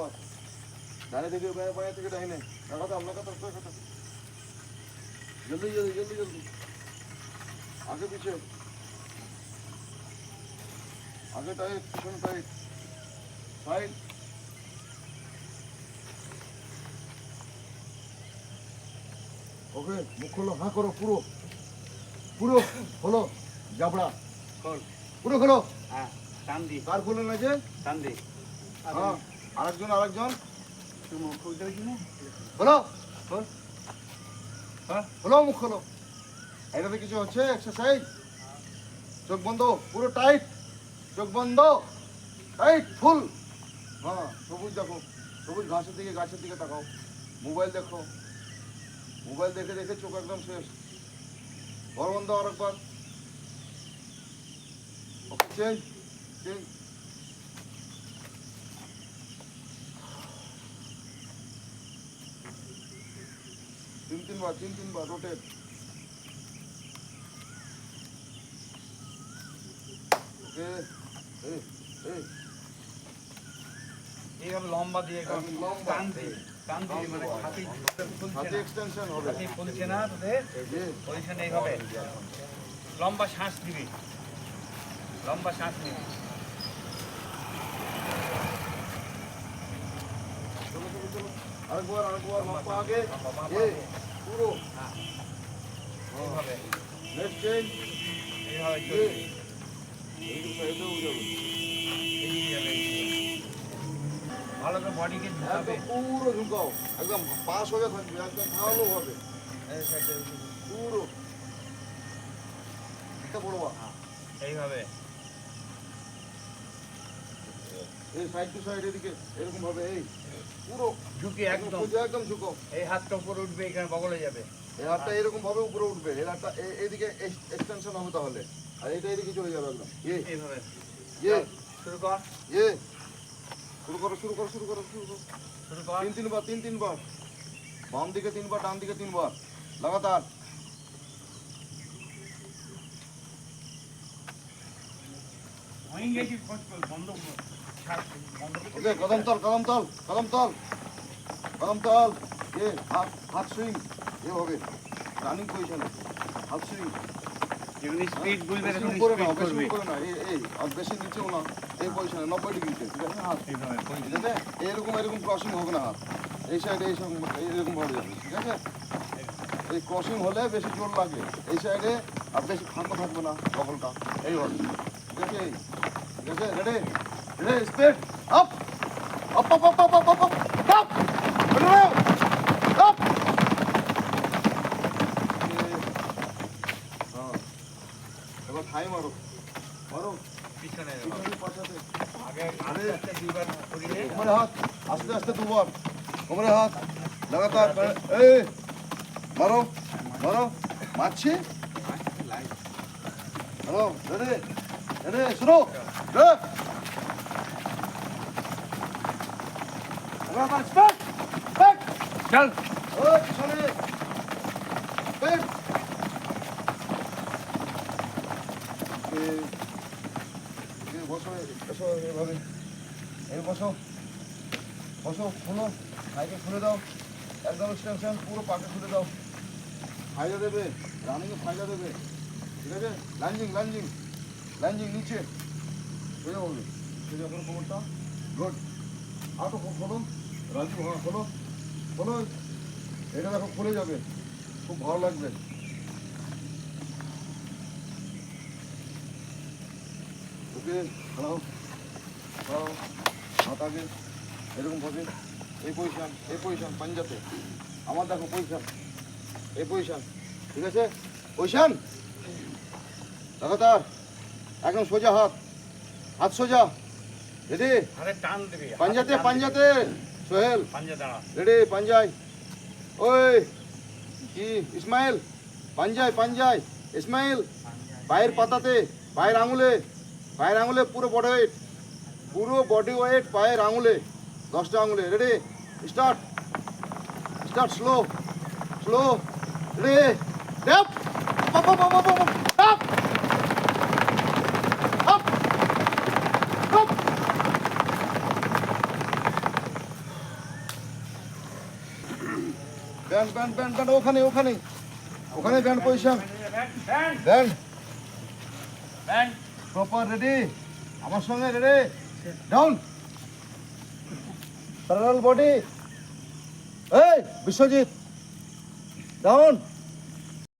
बर डायरेक्ट देखिए बाया बाया टिकट है नहीं लगा था हम लगा था उसको कटा जल्दी जल्दी जल्दी जल्दी आगे पीछे आगे टाइट पीछे टाइट साइड ওকে মুখ খোলো হাঁ করো পুরো পুরো খোলো জাবড়া খোল পুরো খোলো হ্যাঁ টান দি কার খুলে না যে টান দি হ্যাঁ আরেকজন আরেকজন। খোল হ্যাঁ? খোলো মুখ খোলো। এটাতে কিছু হচ্ছে এক্সারসাইজ চোখ বন্ধ, পুরো টাইট চোখ বন্ধ টাইট ফুল হ্যাঁ সবুজ দেখো, সবুজ ঘাসের দিকে, গাছের দিকে তাকাও। মোবাইল দেখো। মোবাইল দেখে দেখে চোখ একদম শেষ। ঘর বন্ধ আরেকবার। ওকে চেঞ্জ চেঞ্জ তিন তিনবার তিন তিনবার রোটেট এইভাবে লম্বা দিয়ে। টান টান মানে হাতি ফুলছে এক্সটেনশন হবে। হাতি ফুলছে না তোদের পজিশন এইভাবে লম্বা শ্বাস দিবি লম্বা শ্বাস নিবি। চলো চলো চলো। আরেকবার আগে। পুরো। হ্যাঁ এইভাবে। নেক্সট চেঞ্জ এইভাবে এই চলবি এইটুকু সাইডেও যাবে। এগিয়ে যাবে ভালো করে বডিকে ঝুঁকাবে। পুরো ঝুঁকাও। একদম পাশ হয়ে থাকবে একদম ভালো হবে। পুরো। এটা বড় এইভাবে। এই সাইড টু সাইড এদিকে এরকম ভাবে এই। পুরো ঝুঁকে একদম একদম। সোজা একদম ঝুঁকো এই হাতটা উপরে উঠবে এখানে বগলে যাবে। এই হাতটা এরকম ভাবে উপরে উঠবে এই হাতটা এ- এক্সটেনশন হবে তাহলে। আর এটা এদিকে চলে যাবে একদম। ইয়ে। এইভাবে। ইয়ে। শুরু কর। ইয়ে। শুরু করো শুরু করো শুরু করো শুরু করো। শুরু কর। তিন তিনবার তিন তিনবার। বাম দিকে তিনবার ডান দিকে তিনবার। লাগাতার। গেছি বন্ধ ওকে কদম তল কদম তল কদম তল কদম তল। এ হাত হাত সুইং এভাবে রানিং পজিশনে হাত সুইং। যেমনি স্পিড বুঝবে বেশি তখন উপরে না স্পিড করবে। উপরে না এই এই আর বেশি নিচেও না এই পজিশনে নব্বই ডিগ্রিতে ঠিক আছে? হাত। ঠিক আছে? এরকম এরকম ক্রসিং হবে না হাত। এই সাইডে এই সব এরকম ভাবে যাবে ঠিক আছে? এই ক্রসিং হলে বেশি জোর লাগে এই সাইডে আর বেশি ফাঁকা থাকবে না বগলটা এই হবে। ঠিক আছে। ঠিক আছে? Ready Raise there. Up. Up, up, up, up, up, up, up. Up. Turn around. Up. এবার হাই মারো মারো পিছনে পাশাতে আগে আরে দুইবার করিলে কোমরে হাত আস্তে আস্তে দুবার কোমরে হাত লাগাতার এই মারো মারো মারছি মারো রে রে শুনো রে চল বসো বসো এভাবে এই বসো বসো খুলো হাইকে খুলে দাও একদম এক্সটেনশন পুরো পাকে খুলে দাও ফায়দা দেবে রানিংয়ে ফায়দা দেবে ঠিক আছে লাঞ্জিং লাঞ্জিং লাঞ্জিং নিচে হবে সোজা করো কোমরটা গুড আটো খোলো রাজু হ্যাঁ খোলো খোলো এটা দেখো খুলে যাবে। খুব ভালো লাগবে। ওকে খাও খাও হাত আগে এরকম ভাবে। এই পজিশন এই পজিশন পাঞ্জাতে। আমার দেখো পজিশন এই পজিশন ঠিক আছে? পজিশন লাগাতার একদম সোজা হাত। হাত সোজা। দিদি পাঞ্জাতে পাঞ্জাতে। সোহেল রেডি পাঞ্জাই। ওই কি ইসমাইল? পাঞ্জাই পাঞ্জাই। ইসমাইল পায়ের পাতাতে পায়ের আঙুলে পায়ের আঙুলে পুরো বডি ওয়েট পুরো বডি ওয়েট পায়ের আঙুলে দশটা আঙুলে। Ready start start slow slow রে ড্যাপ ব্যান্ড ব্যান্ড ব্যান্ড ব্যান্ড ওখানে ওখানে ওখানে band position. Band. Band proper ready আমার সঙ্গে রেডি ডাউন প্যারাল বডি এই, বিশ্বজিৎ। ডাউন